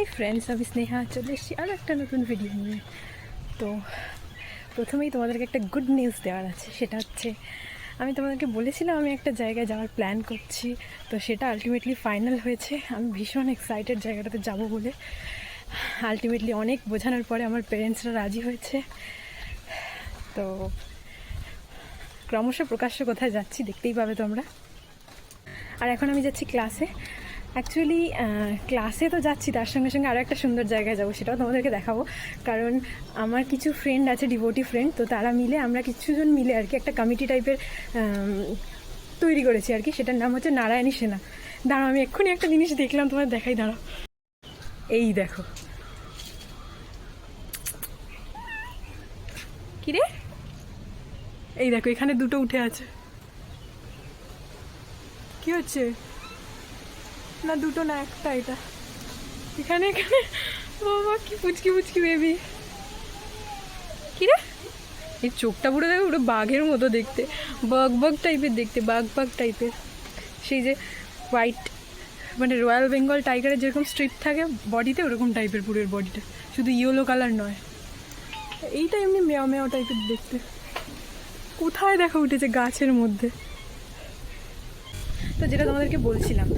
Hi friends আমি স্নেহা, চলে এসেছি আরও একটা নতুন ভিডিও নিয়ে। তো প্রথমেই তোমাদেরকে একটা গুড নিউজ দেওয়ার আছে, সেটা হচ্ছে আমি তোমাদেরকে বলেছিলাম আমি একটা জায়গায় যাওয়ার প্ল্যান করছি, তো সেটা আলটিমেটলি ফাইনাল হয়েছে। আমি ভীষণ এক্সাইটেড জায়গাটাতে যাব বলে। আলটিমেটলি অনেক বোঝানোর পরে আমার পেরেন্টসরা রাজি হয়েছে। তো ক্রমশ প্রকাশ্য কোথায় যাচ্ছি দেখতেই পাবে তোমরা। আর এখন আমি যাচ্ছি ক্লাসে অ্যাকচুয়ালি ক্লাসে তো যাচ্ছি, তার সঙ্গে সঙ্গে আরও একটা সুন্দর জায়গায় যাব, সেটাও তোমাদেরকে দেখাবো। কারণ আমার কিছু ফ্রেন্ড আছে ডিভোটি ফ্রেন্ড তো তারা মিলে আমরা কিছুজন মিলে আর কি একটা কমিটি টাইপের তৈরি করেছি আর কি, সেটার নাম হচ্ছে নারায়ণী সেনা। দাঁড়াও, আমি এক্ষুনি একটা জিনিস দেখলাম, তোমার দেখাই, দাঁড়াও। এই দেখো। কিরে? এই দেখো, এখানে দুটো উঠে আছে। কি হচ্ছে? না, দুটো না, একটা এটা। এখানে এখানে। বাবা কি পুচকি পুচকি বেবি কি রে এই চোখটা পুরো দেখো, পুরো বাঘের মতো দেখতে। বাঘ বাঘ টাইপের দেখতে, বাঘ বাঘ টাইপের সেই যে হোয়াইট মানে রয়্যাল বেঙ্গল টাইগারের যেরকম স্ট্রিপ থাকে বডিতে ওরকম টাইপের পুরের বডিটা শুধু ইয়েলো কালার নয়। এইটা এমনি মেয়া মেয়া টাইপের দেখতে। কোথায় দেখা উঠেছে গাছের মধ্যে? তো যেটা তোমাদেরকে বলছিলাম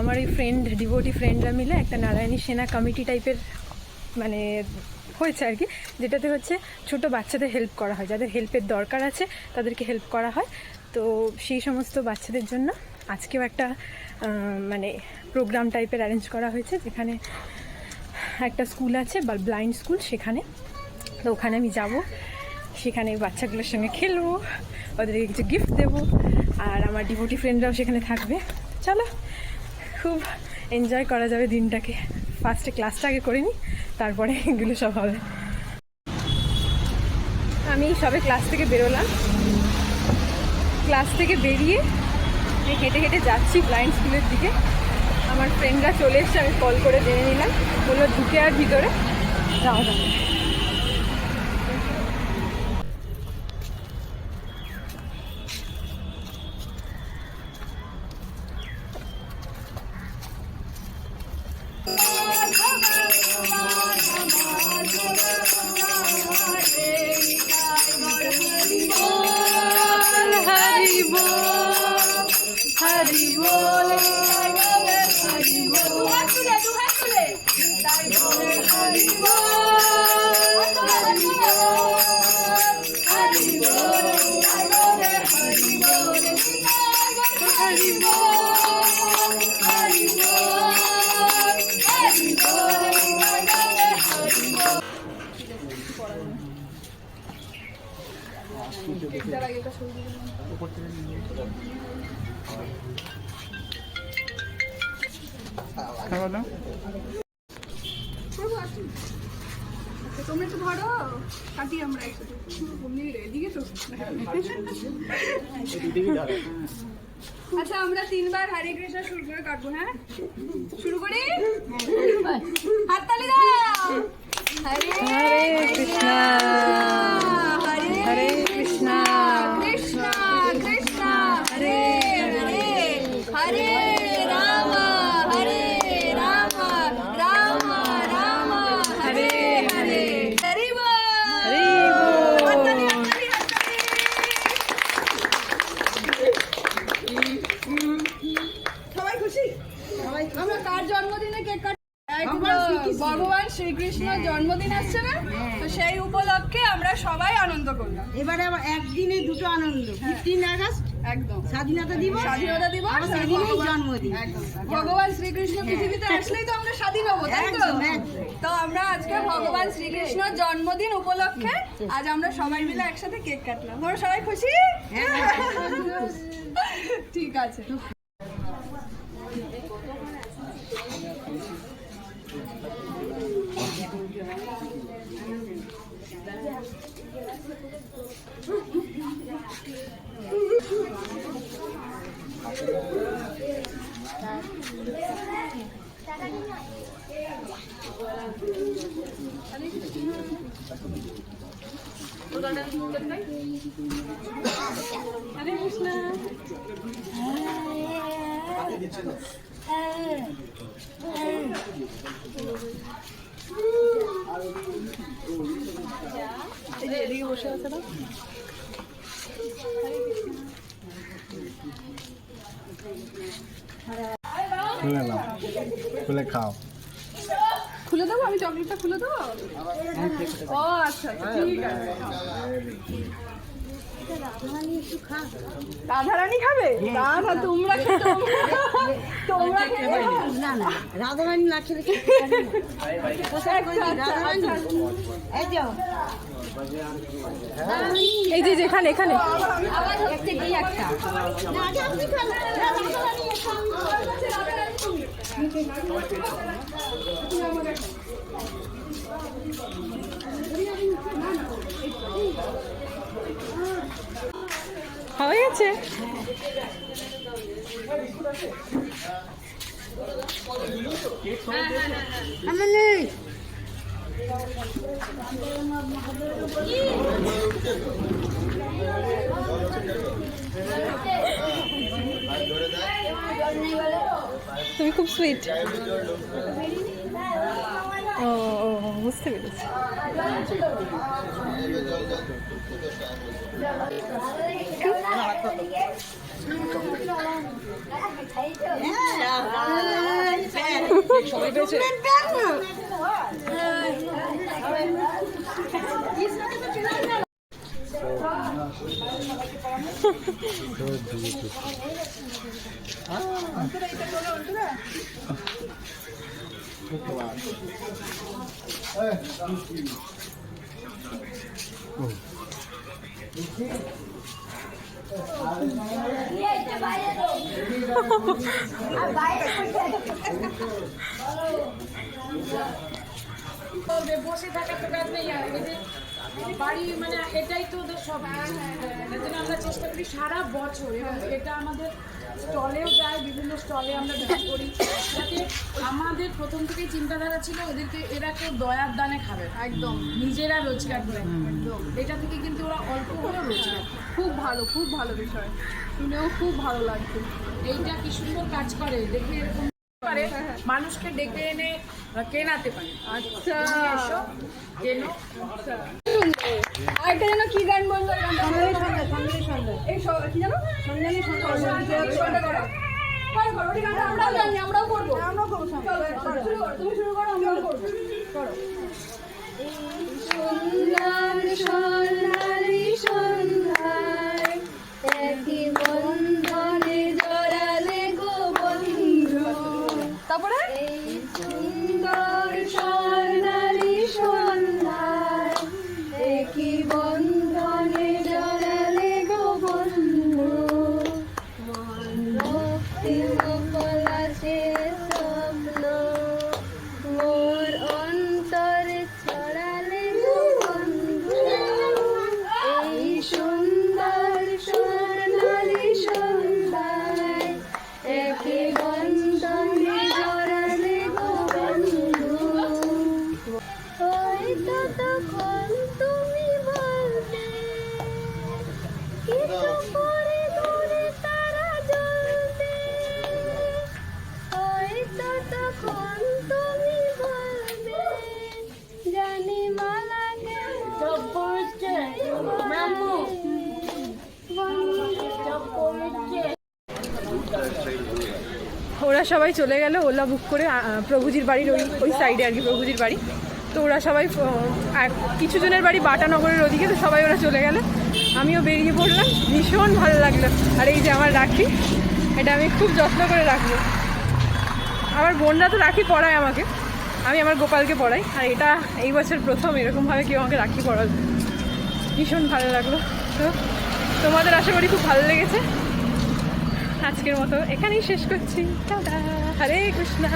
আমার এই ফ্রেন্ড ডিভোটি ফ্রেন্ডরা মিলে একটা নারায়ণী সেনা কমিটি টাইপের মানে হয়েছে আর কি, যেটাতে হচ্ছে ছোট বাচ্চাদের হেল্প করা হয়। যাদের হেল্পের দরকার আছে, তাদেরকে হেল্প করা হয়। তো সেই সমস্ত বাচ্চাদের জন্য আজকেও একটা মানে প্রোগ্রাম টাইপের অ্যারেঞ্জ করা হয়েছে, যেখানে একটা স্কুল আছে, বা ব্লাইন্ড স্কুল সেখানে। তো ওখানে আমি যাব। সেখানে বাচ্চাগুলোর সঙ্গে খেলব, ওদেরকে কিছু গিফট দেবো, আর আমার ডিভোটি ফ্রেন্ডরাও সেখানে থাকবে। চলো, খুব এনজয় করা যাবে দিনটাকে। ফার্স্টে ক্লাসটা আগে করে নিই তারপরে এগুলো সব হবে। আমি সবে ক্লাস থেকে বেরোলাম। ক্লাস থেকে বেরিয়ে আমি হেঁটে হেঁটে যাচ্ছি ব্লাইন্ড স্কুলের দিকে। আমার ফ্রেন্ডরা চলে এসছে, আমি কল করে জেনে নিলাম। বলল, ঢুকে আর ভিতরে, যাওয়া যাবে তোমরা একটু ধরো কাটি আমরা একসাথে এদিকে তো আচ্ছা আমরা তিনবার হরে কৃষ্ণ শুরু করে কাটবো হ্যাঁ? শুরু করি? হাততালি দাও! করলাম। এবারে আবার একদিনে দুটো আনন্দ ফিফটিন আগস্ট? একদম। স্বাধীনতা দিবস? স্বাধীনতা দিবস সেদিনেই জন্মদিন। ভগবান শ্রীকৃষ্ণ পৃথিবীতে আসলেই তো আমরা স্বাধীন হব তাই তো। তো আমরা আজকে ভগবান শ্রীকৃষ্ণর জন্মদিন উপলক্ষে আজ আমরা সবাই মিলে একসাথে কেক কাটলাম। তোমরা সবাই খুশি? ঠিক আছে। হরে কৃষ্ণ এই যে এদিকে খাও। আমি চকলেটটা খুলে দেবো? ও আচ্ছা আচ্ছা, ঠিক আছে। রাধারানী খাবে? না না তোমরা তোমরা না না রাধারানী না খেলে কি রাধারানী। এই যে এখানে একটা হয়ে গেছে? তুমি খুব সুইট ও ও, ও, বুঝতে পেরেছি করবে বসে থাকার তো কাজ নেই আর বাড়ি মানে এটাই তো সব আমরা চেষ্টা করি সারা বছর এবং এটা আমাদের স্টলেও যায় বিভিন্ন স্টলে আমরা বিক্রি করি। যাতে আমাদের প্রথম থেকেই চিন্তাধারা ছিল ওদেরকে এরা কেউ দয়ার দানে খাবে একদম। নিজেরা রোজগার করে। একদম এটা থেকে কিন্তু ওরা অল্প হলেও রোজগার খুব ভালো খুব ভালো বিষয়। শুনেও খুব ভালো লাগছে। এইটা কি সুন্দর কাজ করে? দেখে এরকম পারে মানুষকে ডেকে এনে কেনাতে পারে। আচ্ছা। এসো কেনো আরেকটা যেন কি গান এই গানটা? সন্ধ্যে সন্ধ্যে এই কি জানো সন্ধ্যে ওরা সবাই চলে গেল, ওলা বুক করে প্রভুজির বাড়ির ওই ওই সাইডে আর কি, প্রভুজির বাড়ি। তো ওরা সবাই কিছু জনের বাড়ি বাটানগরের ওদিকে, তো সবাই ওরা চলে গেল। আমিও বেরিয়ে পড়লাম, ভীষণ ভালো লাগল। আর এই যে আমার রাখি, এটা আমি খুব যত্ন করে রাখব। আমার বোনরা তো রাখি পড়ায় আমাকে, আমি আমার গোপালকে পড়াই, আর এটা এই বছর প্রথম, এরকমভাবে কেউ আমাকে রাখি পড়ালো ভীষণ ভালো লাগল। তো তোমাদের আশা করি খুব ভালো লেগেছে। আজকের মতো এখানেই শেষ করছি। টাটা। হরে কৃষ্ণা।